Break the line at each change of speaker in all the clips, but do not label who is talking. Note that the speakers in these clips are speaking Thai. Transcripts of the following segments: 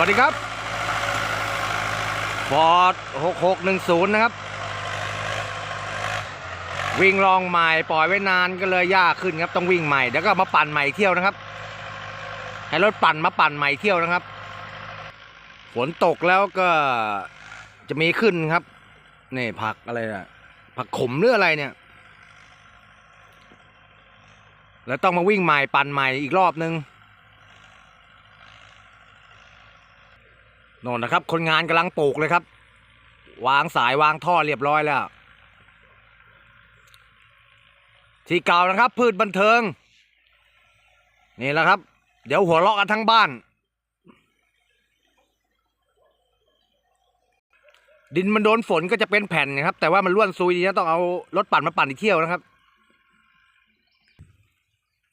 วัสดีครับฟอร์ด6610 นะครับ วิ่งลองใหม่ปล่อยไว้นานก็เลยยากขึ้นครับ ต้องวิ่งใหม่ เดี๋ยวก็มาปั่นใหม่เที่ยวนะครับ ให้รถปั่นมาปั่นใหม่เที่ยวนะครับ ฝนตกแล้วก็จะมีขึ้นครับ นี่ผักอะไรอะผักขมหรืออะไรเนี่ย แล้วต้องมาวิ่งใหม่ปั่นใหม่อีกรอบนึง น่นนะครับ คนงานกำลังปลูกเลยครับ วางสายวางท่อเรียบร้อยแล้ว ที่เก่านะครับ พืชบันเทิง นี่แหละครับ เดี๋ยวหัวเราะกันทั้งบ้าน ดินมันโดนฝนก็จะเป็นแผ่นนะครับ แต่ว่ามันร่วนซุยดีนะต้องเอารถปั่นมาปั่นอีกเที่ยวนะครับ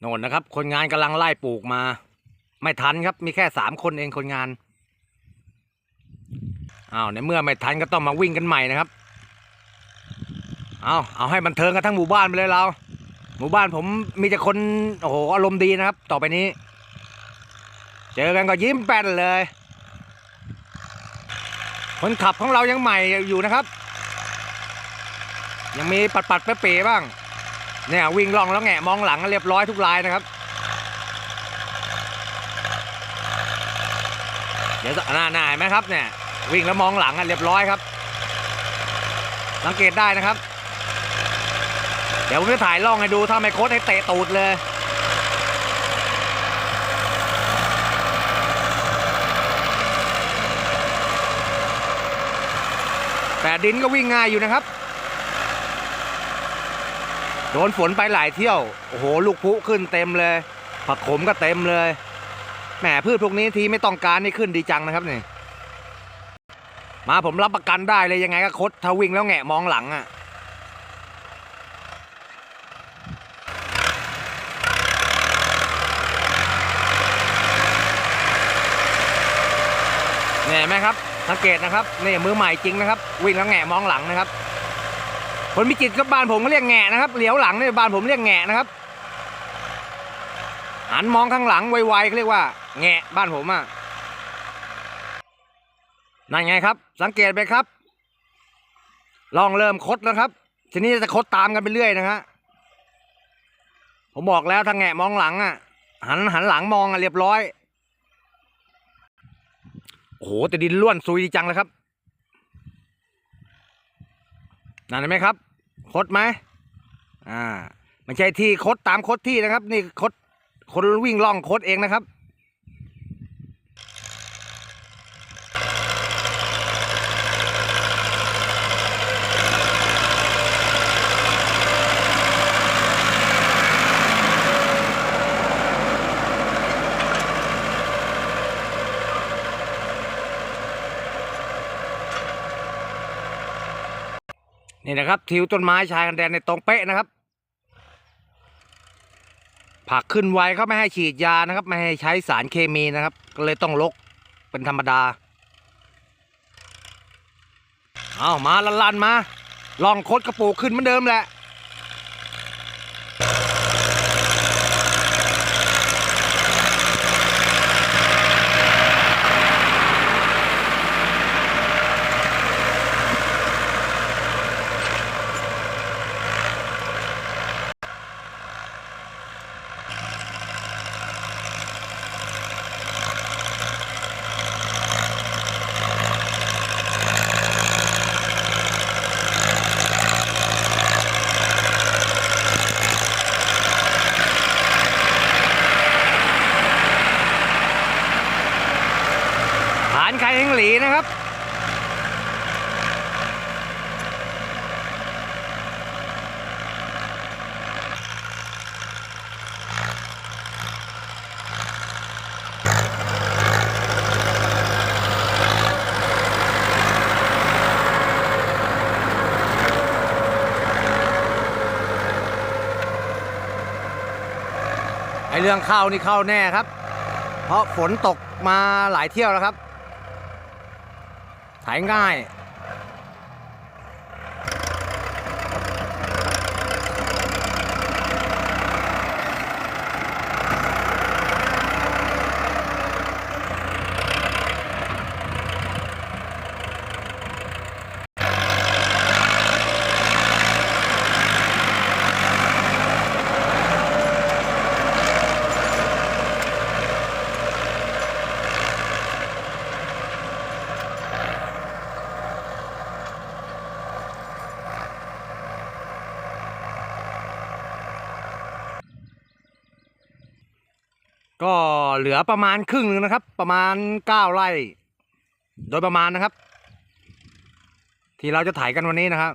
โน่นนะครับ คนงานกำลังไล่ปลูกมา ไม่ทันครับ มีแค่สามคนเองคนงาน อ้าวในเมื่อไม่ทันก็ต้องมาวิ่งกันใหม่นะครับ เอาเอาให้บันเทิงกันทั้งหมู่บ้านไปเลยเรา หมู่บ้านผมมีแต่คนโอ้โหอารมณ์ดีนะครับ ต่อไปนี้ เจอกันก็ยิ้มแป้นเลย คนขับของเรายังใหม่อยู่นะครับ ยังมีปัดปัดๆเป๋ๆบ้าง เนี่ยวิ่งล่องแล้วแงะมองหลังเรียบร้อยทุกรายนะครับเดี๋ยวหน้าหน้าเห็นไหมครับเนี่ย วิ่งแล้วมองหลังอะเรียบร้อยครับ สังเกตได้นะครับ เดี๋ยวผมจะถ่ายล่องให้ดูถ้าไม่โคตรให้เตะตูดเลยแต่ดินก็วิ่งง่ายอยู่นะครับ โดนฝนไปหลายเที่ยว โอ้โห ลูกพุขึ้นเต็มเลย ผักขมก็เต็มเลย แหมพืชพวกนี้ทีไม่ต้องการนี่ขึ้นดีจังนะครับนี่ มาผมรับประกันได้เลยยังไงก็คดถ้าวิ่งแล้วแงะมองหลังอะ่ะเนี่ยไหมครับสังเกตนะครับนี่มือใหม่จริงนะครับ วิ่งแล้วแงะมองหลังนะครับคนพิจิตรกับบ้านผมก็เรียกแงะนะครับเหลียวหลังเนี่ยบ้านผมเรียกแงะนะครับหันมองข้างหลังไวๆเขาเรียกว่าแงะบ้านผมอะ นั่นไงครับ สังเกตไปครับ ลองเริ่มคดแล้วครับ ทีนี้จะคดตามกันไปเรื่อยนะฮะผมบอกแล้วถ้าแงะมองหลังอะ หันหันหลังมองอะเรียบร้อยโอ้โหแต่ดินล้วนซุยจังเลยครับนั่นเห็นไหมครับ คดไหมอ่าไม่ใช่ที่คดตามคดที่นะครับ นี่คดคนวิ่งล่องคดเองนะครับ นี่นะครับ ทิวต้นไม้ชายกันแดนในตรงเป๊ะนะครับ ผักขึ้นไวเขาไม่ให้ฉีดยานะครับ ไม่ให้ใช้สารเคมีนะครับ ก็เลยต้องลกเป็นธรรมดา เอามาลันลันมา ลองคดกระปูกขึ้นเหมือนเดิมแหละานไข่เฮงหลีนะครับ ไอเรื่องเข้านี่เข้าแน่ครับ เพราะฝนตกมาหลายเที่ยวแล้วครับ ถ่า ก็เหลือประมาณครึ่งหนึ่งนะครับ ประมาณเก้าไร่ โดยประมาณนะครับ ที่เราจะถ่ายกันวันนี้นะครับ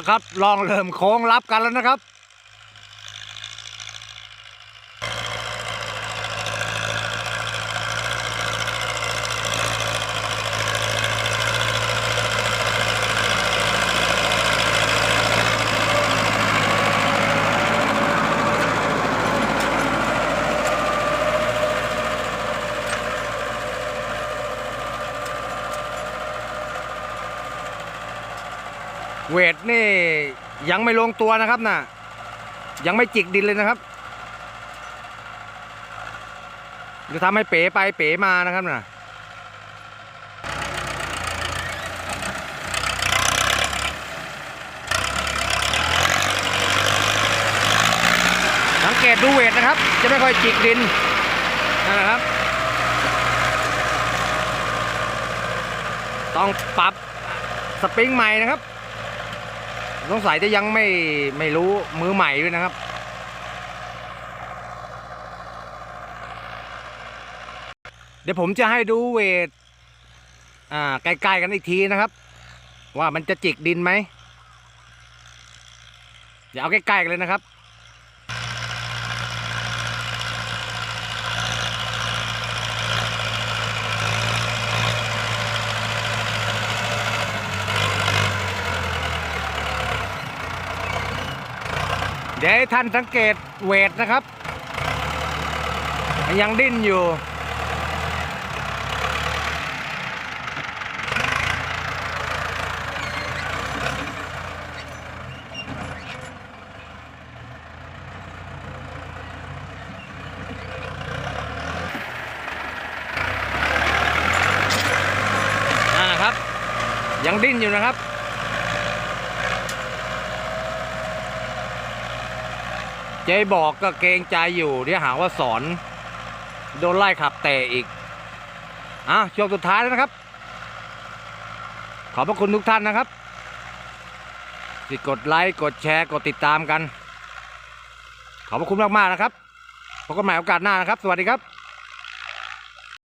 ละครับลองเริ่มโค้งรับกันแล้วนะครับ เวทนี่ยังไม่ลงตัวนะครับนะยังไม่จิกดินเลยนะครับจะทำให้เป๋ไปเป๋มานะครับนะสังเกตดูเวทนะครับ จะไม่ค่อยจิกดินนะครับ ต้องปรับสปริงใหม่นะครับ สงสัยจะยังไม่ไม่รู้มือใหม่ด้วยนะครับ เดี๋ยวผมจะให้ดูเวทอ่าใกล้ๆกันอีกทีนะครับ ว่ามันจะจิกดินไหมเดี๋ยวเอาใกล้ๆกันเลยนะครับ เดี๋ยวให้ท่านสังเกตเวทนะครับ ยังดิ้นอยู่นั่นนะครับยังดิ้นอยู่นะครับ เจ๊บอกก็เกรงใจอยู่เดี๋ยวหาว่าสอน โดนไล่ขับเตะอีกอะช่วงสุดท้ายแล้วนะครับ ขอบพระคุณทุกท่านนะครับที่กดไลค์กดแชร์กดติดตามกัน ขอบพระคุณมากๆนะครับพบกันใหม่โอกาสหน้านะครับ สวัสดีครับ